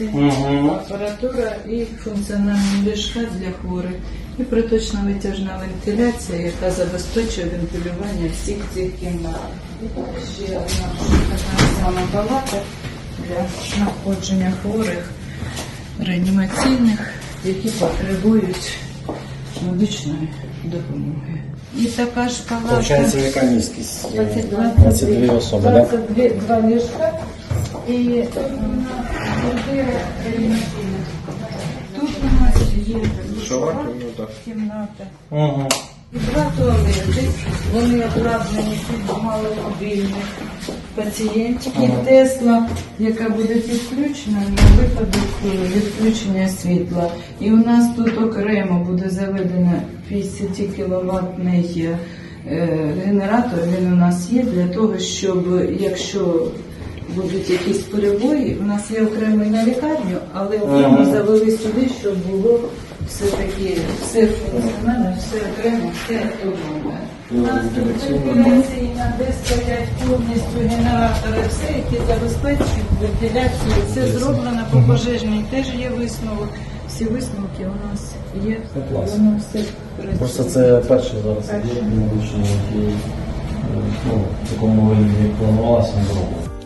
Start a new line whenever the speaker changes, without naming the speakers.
Мгм.
апаратура і функціональні ліжка для хворих. І проточна витяжна вентиляція, яка забезпечує вентилювання всіх цих кімнат. Ще одна така сама палата для знаходження хворих реанімаційних, які потребують медичної допомоги. І така ж палата.
Получається, яка міськість?
22
22 особи, так?
22 ліжка і тут у нас квартира реанімаційна. Тут у нас є душова кімната.
Угу.
І два туалети, вони обладнані під маломобільних пацієнтів. І Тесла, яка буде підключена на випадок е, відключення світла. І у нас тут окремо буде заведено 50 кіловатний генератор. Він у нас є для того, щоб якщо будуть якісь перебої, у нас є окремий на лікарню, але окремо завели сюди, щоб було все таки все функціонально, все окремо, все автономне. У нас тут вентиляційна, де стоять повністю генератори, все, які забезпечують вентиляцію. Це зроблено по пожежній, теж є висновок. Всі висновки у нас є. Воно все працює.
Просто це перший зараз медичний, який е, ну, в такому вигляді планувалося не було.